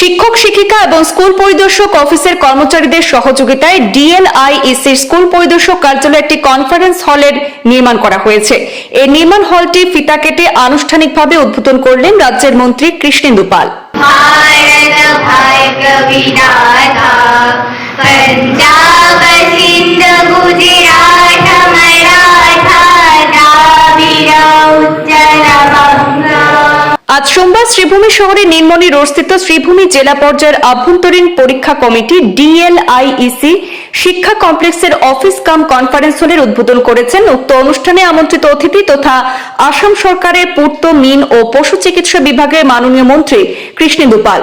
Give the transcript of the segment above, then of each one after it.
শিক্ষক, শিক্ষিকা এবং স্কুল পরিদর্শক অফিসের কর্মচারীদের সহযোগিতায় ডিএলআইএসির স্কুল পরিদর্শক কার্যালয়ে একটি কনফারেন্স হলের নির্মাণ করা হয়েছে। এই নির্মাণ হলটি ফিতা কেটে আনুষ্ঠানিকভাবে উদ্বোধন করলেন রাজ্যের মন্ত্রী কৃষ্ণেন্দু পাল। আজ সোমবার শ্রীভূমি শহরে নীলমণি রোডস্থিত শ্রীভূমি জেলা পর্যায়ের আভ্যন্তরীণ পরীক্ষা কমিটি ডিএলআইইসি শিক্ষা কমপ্লেক্সের অফিস কাম কনফারেন্স হলের উদ্বোধন করেছেন উক্ত অনুষ্ঠানে আমন্ত্রিত অতিথি তথা আসাম সরকারের পূর্ত মিন ও পশু চিকিৎসা বিভাগের মাননীয় মন্ত্রী কৃষ্ণেন্দু পাল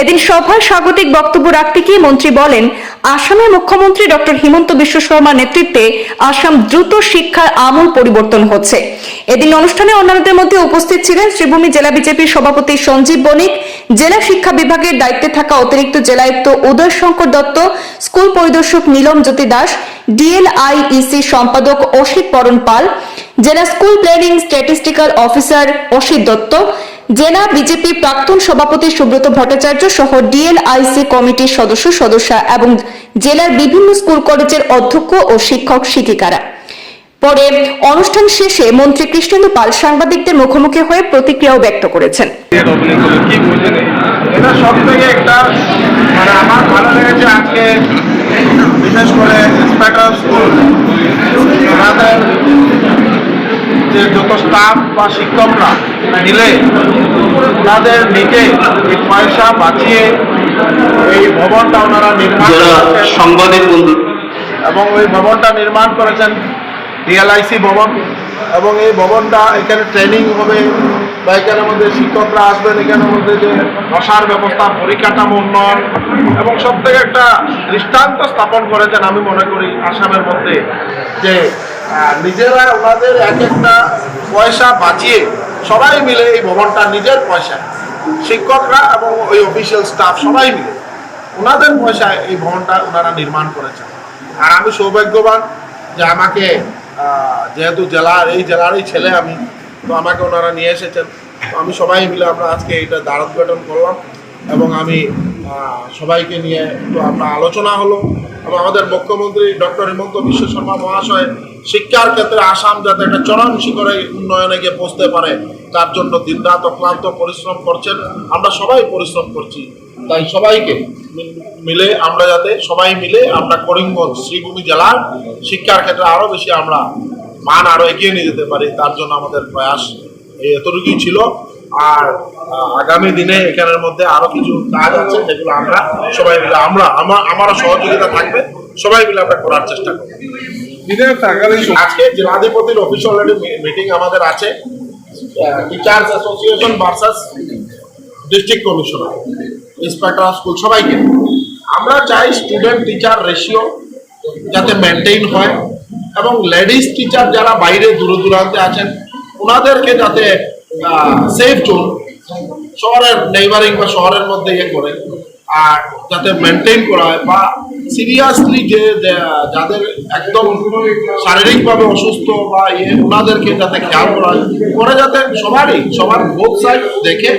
এদিন সভায় স্বাগতিক বক্তব্য রাখতে গিয়ে মন্ত্রী বলেন, আসামের মুখ্যমন্ত্রী ডক্টর হিমন্ত বিশ্ব শর্মার নেতৃত্বে আসাম দ্রুত শিক্ষার আমূল পরিবর্তন হচ্ছে। এদিন অনুষ্ঠানে অন্যান্যদের মধ্যে উপস্থিত ছিলেন শ্রীভূমি জেলা বিজেপির সভাপতি সঞ্জীব বণিক, জেলা শিক্ষা বিভাগের দায়িত্বে থাকা অতিরিক্ত জেলায়ুক্ত উদয় শঙ্কর দত্ত, স্কুল পরিদর্শক নীলম জ্যোতি দাস ডিএলআইইসি সম্পাদক অসিত পরণ পাল, জেলা school planning statistical officer Asit Dutta, জেলা বিজেপি প্রাক্তন সভাপতি সুব্রত ভট্টাচার্য সহ ডিএলআইসি কমিটির সদস্য সদস্যা এবং জেলার বিভিন্ন স্কুল কলেজের অধ্যক্ষ ও শিক্ষক শিক্ষিকারা। পরে অনুষ্ঠান শেষে মন্ত্রী কৃষ্ণেন্দু পাল সাংবাদিকদের মুখোমুখি হয়ে প্রতিক্রিয়াও ব্যক্ত করেছেন। এটা সব থেকে একটা মানে আমার ভালো লেগেছে আজকে বিশেষ করে ইন্সপেক্টর স্কুল। ওনাদের যে যত স্টাফ বা শিক্ষকরা মিলে ওনাদের নিজে এই পয়সা বাঁচিয়ে এই ভবনটা ওনারা নির্মাণ সাংবাদিক বন্ধু। এবং ওই ভবনটা নির্মাণ করেছেন ডিএলআইসি ভবন। এবং এই ভবনটা এখানে ট্রেনিং হবে বা এখানের মধ্যে শিক্ষকরা আসবেন এখানের মধ্যে যে বসার ব্যবস্থা, পরিকাঠামো উন্নয়ন এবং সব থেকে একটা দৃষ্টান্ত স্থাপন করেছেন আমি মনে করি আসামের মধ্যে যে নিজেরা ওনাদের এক একটা পয়সা বাঁচিয়ে সবাই মিলে এই ভবনটা নিজের পয়সা, শিক্ষকরা এবং ওই অফিসিয়াল স্টাফ সবাই মিলে ওনাদের পয়সায় এই ভবনটা ওনারা নির্মাণ করেছেন। আর আমি সৌভাগ্যবান যে আমাকে যেহেতু জেলার এই জেলারই ছেলে আমি, তো আমাকে ওনারা নিয়ে এসেছেন। তো আমি সবাই মিলে আমরা আজকে এটা দ্বার উদ্ঘাটন করলাম এবং আমি সবাইকে নিয়ে তো আমরা আলোচনা হলো এবং আমাদের মুখ্যমন্ত্রী ডক্টর হিমন্ত বিশ্ব শর্মা মহাশয় শিক্ষার ক্ষেত্রে আসাম যাতে একটা চরম শিখরে উন্নয়নে গিয়ে পৌঁছতে পারে, তার জন্য দিনরাত অক্লান্ত পরিশ্রম করছেন। আমরা সবাই পরিশ্রম করছি। তাই সবাইকে মিলে আমরা যাতে সবাই মিলে আমরা করিমগঞ্জ শ্রীভূমি জেলার শিক্ষার ক্ষেত্রে আরও বেশি আমরা মান আরও এগিয়ে নিয়ে যেতে পারি তার জন্য আমাদের প্রয়াস এতটুকুই ছিল। আর আগামী দিনে এখানের মধ্যে আরও কিছু কাজ আছে যেগুলো আমরা সবাই মিলে আমরা আমার আমারও সহযোগিতা থাকবে সবাই মিলে আমরা করার চেষ্টা করব। থাকালে আজকে জেলাধিপতির অফিস অলরেডি মিটিং আমাদের আছে teachers association versus district commissioner inspector school সবাইকে। আমরা চাই স্টুডেন্ট টিচার রেশিও যাতে মেনটেইন হয় এবং লেডিস টিচার যারা বাইরে দূর দূরান্তে আছেন, ওনাদেরকে যাতে সেফ জোন শহরের নেইবারিং বা শহরের মধ্যে ইয়ে করে, আর যাতে মেনটেন করা হয় বা সিরিয়াসলি যে যাদের একদম শারীরিকভাবে অসুস্থ বা ইয়ে ওনাদেরকে যাতে খেয়াল করা হয়। করে যাতে সবারই, সবার বোথ সাইড দেখে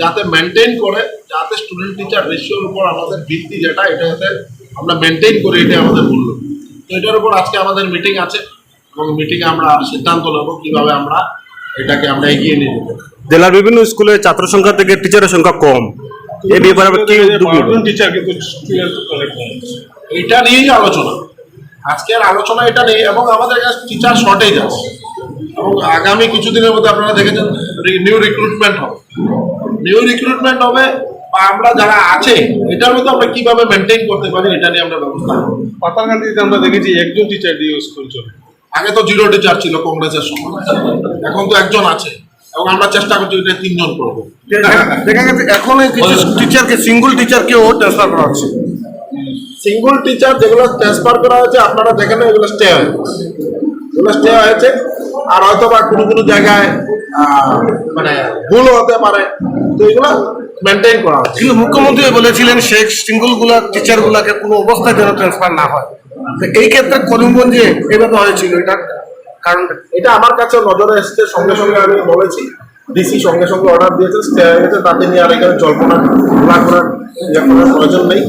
যাতে মেনটেন করে যাতে স্টুডেন্ট টিচার রেশিওর উপর আমাদের ভিত্তি যেটা এটা যাতে আমরা মেনটেন করি এটা আমাদের মূল্য তো এটার উপর আজকে আমাদের মিটিং আছে এবং মিটিংয়ে আমরা সিদ্ধান্ত নেব কীভাবে আমরা এটাকে আমরা এগিয়ে নিয়ে যেতে জেলার বিভিন্ন স্কুলে ছাত্র সংখ্যা থেকে টিচারের সংখ্যা কম। এই ব্যাপারে কি? টিচার কিন্তু স্টুডেন্ট এটা নিয়েই আলোচনা। আজকের আলোচনা এটা নিয়ে এবং আমাদের কাছে টিচার শর্টেজ আছে। এবং আগামী কিছুদিনের মধ্যে আপনারা দেখেছেন নিউ রিক্রুটমেন্ট হবে। নিউ রিক্রুটমেন্ট হবে বা আমরা যারা আছে এটার মধ্যে আমরা কীভাবে মেনটেন করতে পারি এটা নিয়ে আমরা ব্যবস্থা করব পাতারকান্দিতে আমরা দেখেছি একজন টিচার দিয়ে স্কুল চলে। আগে তো জিরো টিচার ছিল কংগ্রেসের সময়। এখন তো একজন আছে। এবং আমরা চেষ্টা করছি এটা তিনজন করব। দেখা গেছে এখন কিছু টিচারকে সিঙ্গল টিচারকেও ট্রান্সফার করা হচ্ছে। সিঙ্গল টিচার যেগুলো ট্রান্সফার করা হয়েছে আপনারা দেখেন এগুলো স্টে হয়েছে এগুলো স্টে হয়েছে আর হয়তো বা কোনো কোনো জায়গায় মানে ভুল হতে পারে। তো এগুলো মেনটেন করা কিন্তু মুখ্যমন্ত্রী বলেছিলেন শেখ সিঙ্গলগুলা টিচার গুলাকে কোনো অবস্থায় যেন ট্রান্সফার না হয়। তো এই ক্ষেত্রে করিমগঞ্জে এভাবে হয়েছিল এটা কারণটা এটা আমার কাছে নজরে এসেছে সঙ্গে সঙ্গে আমি বলেছি। ডিসি সঙ্গে সঙ্গে অর্ডার দিয়েছেন স্টে- তাতে নিয়ে আর এখানে জল্পনা ইয়ে করার প্রয়োজন নেই।